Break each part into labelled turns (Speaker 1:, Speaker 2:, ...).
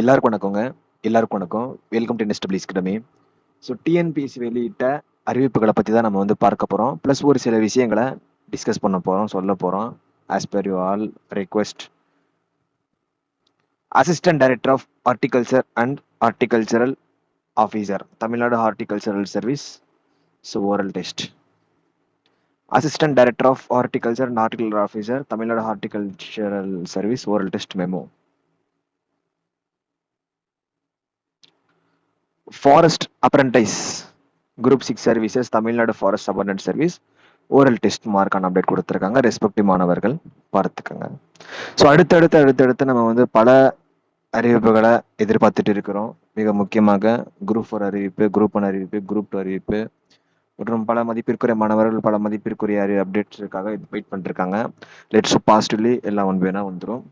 Speaker 1: எல்லாருக்கும் வணக்கங்க. எல்லாருக்கும் வணக்கம். வெல்கம் டு நெஸ்டபிள் கிடமே ஸோ டிஎன்பிஎஸ்சி வெளியிட்ட அறிவிப்புகளை பற்றி தான் நம்ம வந்து பார்க்க போகிறோம் ப்ளஸ் ஒரு சில விஷயங்களை டிஸ்கஸ் பண்ண போகிறோம் சொல்ல போகிறோம் as per you all request assistant director of horticulture and horticultural officer Tamil Nadu horticultural service so oral test assistant director of horticulture and horticulture officer Tamil Nadu horticultural service oral test memo forest apprentice group six services Tamil Nadu forest apprentice service oral test மார்க்கான update கொடுத்துருக்காங்க. Respective மாணவர்கள் பார்த்துக்கோங்க. So அடுத்தடுத்து அடுத்தடுத்து நம்ம வந்து பல அறிவிப்புகளை எதிர்பார்த்துட்டு இருக்கிறோம். மிக முக்கியமாக குரூப் ஃபோர் அறிவிப்பு குரூப் ஒன் அறிவிப்பு குரூப் டூ அறிவிப்பு மற்றும் பல மதிப்பிற்குரிய மாணவர்கள் பல மதிப்பிற்குரிய அறி அப்டேட்ஸுக்காக வெயிட் பண்ணிருக்காங்க லெட்ஸ் பாசிட்டிவ்லி எல்லாம் ஒன் வேணா வந்துடும்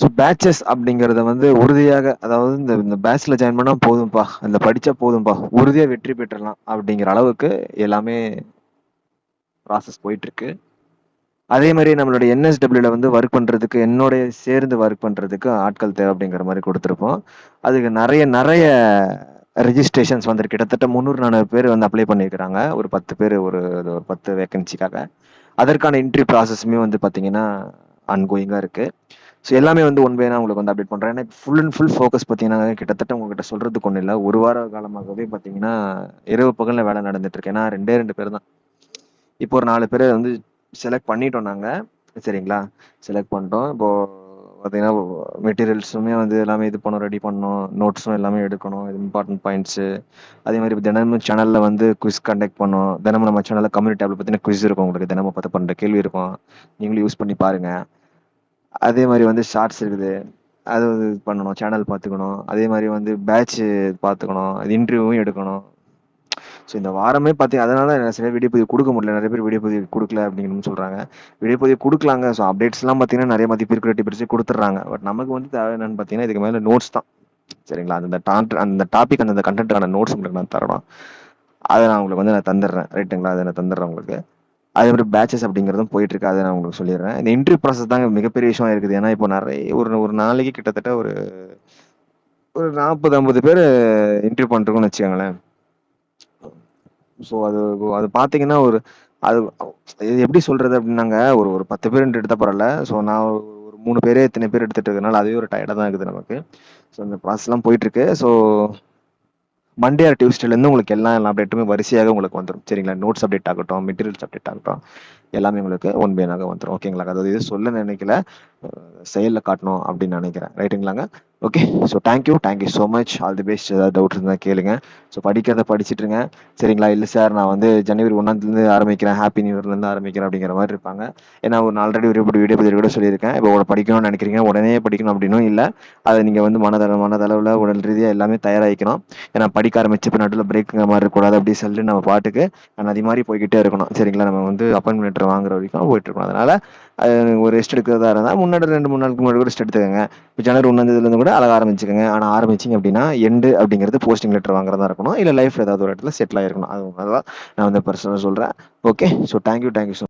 Speaker 1: ஸோ பேச்சஸ் அப்படிங்கிறத வந்து உறுதியாக அதாவது இந்த இந்த பேட்ச்சில் ஜாயின் பண்ணால் போதும்ப்பா அந்த படித்தா போதும்ப்பா உறுதியாக வெற்றி பெற்றலாம் அப்படிங்கிற அளவுக்கு எல்லாமே ப்ராசஸ் போயிட்டுருக்கு. அதே மாதிரி நம்மளுடைய என்எஸ்டபிள்யூல வந்து ஒர்க் பண்ணுறதுக்கு என்னோடைய சேர்ந்து ஒர்க் பண்ணுறதுக்கு ஆட்கள் தேவை அப்படிங்கிற மாதிரி கொடுத்துருப்போம். அதுக்கு நிறைய நிறைய ரெஜிஸ்ட்ரேஷன்ஸ் வந்து கிட்டத்தட்ட முந்நூறு நானூறு பேர் வந்து அப்ளை பண்ணியிருக்கிறாங்க. ஒரு பத்து பேர் ஒரு ஒரு பத்து வேக்கன்சிக்காக அதற்கான இன்ட்ரி ப்ராசஸுமே வந்து பார்த்தீங்கன்னா அன்கோயிங்காக இருக்குது ஸோ எல்லாமே வந்து ஒன் வேனா உங்களுக்கு வந்து அப்டேட் பண்ணுறேன் ஏன்னா ஃபுல் அண்ட் ஃபுல் ஃபோக்கஸ் பார்த்தீங்கன்னா கிட்டத்தட்ட உங்ககிட்ட சொல்றதுக்கு ஒன்றும் இல்லை. ஒரு வார காலமாகவே பார்த்தீங்கன்னா இரவு பகலில் வேலை நடந்துட்டு இருக்கு ஏன்னா ரெண்டே ரெண்டு பேர் தான். இப்போ ஒரு நாலு பேர் வந்து செலக்ட் பண்ணிட்டோம் நாங்கள் சரிங்களா? செலக்ட் பண்ணிட்டோம். இப்போ பார்த்தீங்கன்னா மெட்டீரியல்ஸுமே வந்து எல்லாமே இது பண்ணோம் ரெடி பண்ணோம். நோட்ஸும் எல்லாமே எடுக்கணும். இது இம்பார்ட்டன்ட் பாயிண்ட்ஸு அதே மாதிரி இப்போ தினமும் சேனலில் வந்து குவிஸ் கண்டக்ட் பண்ணோம். தினமும் நம்ம சேனலில் கம்யூனிட்டி டேப்ல பார்த்தீங்கன்னா குவிஸ் இருக்கும் உங்களுக்கு. தினமும் பார்த்து பண்ணுற கேள்வி இருக்கும். நீங்களும் யூஸ் பண்ணி பாருங்கள் அதே மாதிரி வந்து ஷார்ட்ஸ் இருக்குது. அது இது பண்ணணும் சேனல் பார்த்துக்கணும். அதே மாதிரி வந்து பேட்ச் பார்த்துக்கணும். அது இன்டர்வியூவும் எடுக்கணும். ஸோ இந்த வாரமே பார்த்தீங்க அதனால சில வீடியோ பதிவு கொடுக்க முடியல. நிறைய பேர் வீடியோ பதிவு கொடுக்கல அப்படின்னு சொல்கிறாங்க வீடியோ பதிவு கொடுக்கலாங்க ஸோ அப்டேட்ஸ்லாம் பார்த்தீங்கன்னா நிறைய மதிப்பு ரெட்டி பிரித்து கொடுத்துட்றாங்க. பட் நமக்கு வந்து தேவை என்னன்னு பார்த்தீங்கன்னா இதுக்கு மேலே நோட்ஸ் தான். சரிங்களா? அந்த டாட் அந்த டாபிக் அந்த கண்டென்ட்டுக்கான நோட்ஸ் உங்களுக்கு நான் தரணும். அதை நான் உங்களுக்கு வந்து நான் தந்துடுறேன். ரைட்டுங்களா அதை நான் தந்துடுறேன் உங்களுக்கு. அதே மாதிரி பேச்சஸ் அப்படிங்கிறதும் போயிட்டு இருக்கு அதை நான் உங்களுக்கு சொல்லிடுறேன். இந்த இன்டர்வியூ ப்ராசஸ் தாங்க மிகப்பெரிய விஷயம் இருக்குது. ஏன்னா இப்போ நிறைய ஒரு ஒரு நாளைக்கு கிட்டத்தட்ட ஒரு ஒரு நாற்பது ஐம்பது பேர் இன்டர்வியூ பண்ணிருக்கோம்னு வச்சுக்கோங்களேன். ஸோ அது அது பார்த்தீங்கன்னா ஒரு அது இது எப்படி சொல்றது அப்படின்னாங்க? ஒரு ஒரு பத்து பேர் எடுத்த பரவாயில்ல. ஸோ நான் ஒரு ஒரு மூணு பேரே இத்தனை பேர் எடுத்துட்டு இருக்கனால அதுவே ஒரு டயர்டாக தான் இருக்குது நமக்கு. ஸோ அந்த ப்ராசஸ்லாம் போயிட்டு இருக்கு ஸோ மண்டே ஆர் டியூஸ்டேலேருந்து உங்களுக்கு எல்லா எல்லா அப்டேட்டுமே வரிசையாக உங்களுக்கு வந்துடும் சரிங்களா? நோட்ஸ் அப்டேட் ஆகட்டும் மெட்டீரியல்ஸ் அப்டேட் ஆகட்டும் எல்லாமே உங்களுக்கு ஒன் பேனாக வந்துடும் ஓகேங்களா அதாவது இது சொல்ல நினைக்கல செயலில் காட்டணும் அப்படின்னு நினைக்கிறேன். ரைட்டுங்களாங்க okay so thank you thank you so much all the best ஏதாவது டவுட் இருந்தால் கேளுங்க. ஸோ படிக்கிறத படிச்சுட்டுருங்க சரிங்களா? இல்லை சார் நான் வந்து ஜனவரி ஒன்றாந்தேருந்து ஆரம்பிக்கிறேன். ஹாப்பி நியூ இயர்லேருந்து ஆரம்பிக்கிறேன் அப்படிங்கிற மாதிரி இருப்பாங்க. ஏன்னா ஒரு ஆல்ரெடி ஒரு வீடியோ பதிவு கூட சொல்லியிருக்கேன். இப்போ உங்களை படிக்கணும்னு நினைக்கிறீங்க உடனே படிக்கணும் அப்படின்னும் இல்லை. அதை நீங்கள் வந்து மனதள மனதளவில் உடல் ரீதியாக எல்லாமே தயாராகிக்கணும். ஏன்னா படிக்க ஆரம்பிச்சு இப்போ நடுவில் பிரேக்குங்க மாதிரி இருக்கக்கூடாது. அப்படி சொல்லி நம்ம பாட்டுக்கு நான் அது மாதிரி போய்கிட்டே இருக்கணும். சரிங்களா? நம்ம வந்து அப்பாயின்மெண்ட் லெட்டர் வாங்குற வரைக்கும் போயிட்டு இருக்கணும். அதனால் ஒரு ரெஸ்ட் எடுக்கிறதா இருந்தால் முன்னாடி ரெண்டு மூணு நாளுக்கு முன்னாடி கூட ரெஸ்ட் எடுத்துக்கோங்க. இப்போ ஜனவரி ஒன்றாந்ததுலேருந்து கூட அழகாக ஆரம்பிச்சுக்கோங்க. ஆனால் ஆரம்பிச்சிங்க அப்படின்னா எண்டு அப்படிங்கிறது போஸ்டிங் லெட்டர் வாங்குறதா இருக்கணும். இல்லை லைஃப்ல ஏதாவது ஒரு இடத்துல செட்டில் ஆகிருக்கணும் அது அதுதான் நான் வந்து பர்சனலாக சொல்கிறேன் okay so thank you thank you so